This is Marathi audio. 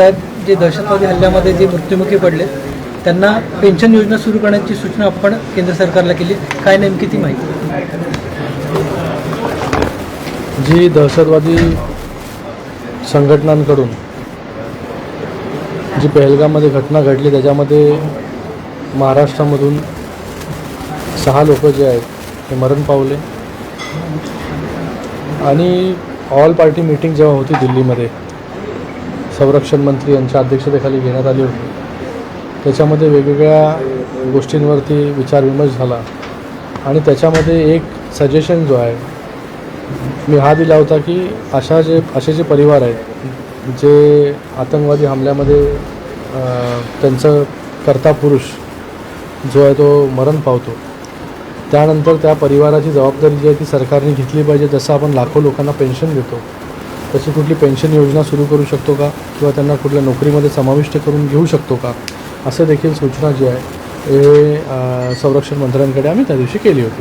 साहेब जे दहशतवादी हल्ल्यामध्ये जे मृत्युमुखी पडले त्यांना पेन्शन योजना सुरू करण्याची सूचना आपण केंद्र सरकारला केली. काय नेमकी ती माहिती? जी दहशतवादी संघटनांकडून जी पहलगाममध्ये घटना घडली त्याच्यामध्ये महाराष्ट्रामधून सहा लोक जे आहेत ते मरण पावले. आणि ऑल पार्टी मीटिंग जेव्हा होती दिल्लीमध्ये संरक्षण मंत्री यांच्या अध्यक्षतेखाली घेण्यात आली होती. त्याच्यामध्ये वेगवेगळ्या गोष्टींवरती विचारविमर्श झाला. आणि त्याच्यामध्ये एक सजेशन जो आहे मी हा दिला होता की अशा जे असे जे परिवार आहेत जे आतंकवादी हमल्यामध्ये त्यांचं कर्ता पुरुष जो आहे तो मरण पावतो. त्यानंतर त्या परिवाराची जबाबदारी जी आहे ती सरकारने घेतली पाहिजे जसं आपण लाखो लोकांना पेन्शन देतो. तशी कुठली पेन्शन योजना सुरू करू शकतो का? किंवा त्यांना कुठल्या नोकरीमध्ये समाविष्ट करून घेऊ शकतो का? असं देखील सूचना जी आहे हे संरक्षण मंत्र्यांकडे आम्ही त्या दिवशी केली होती.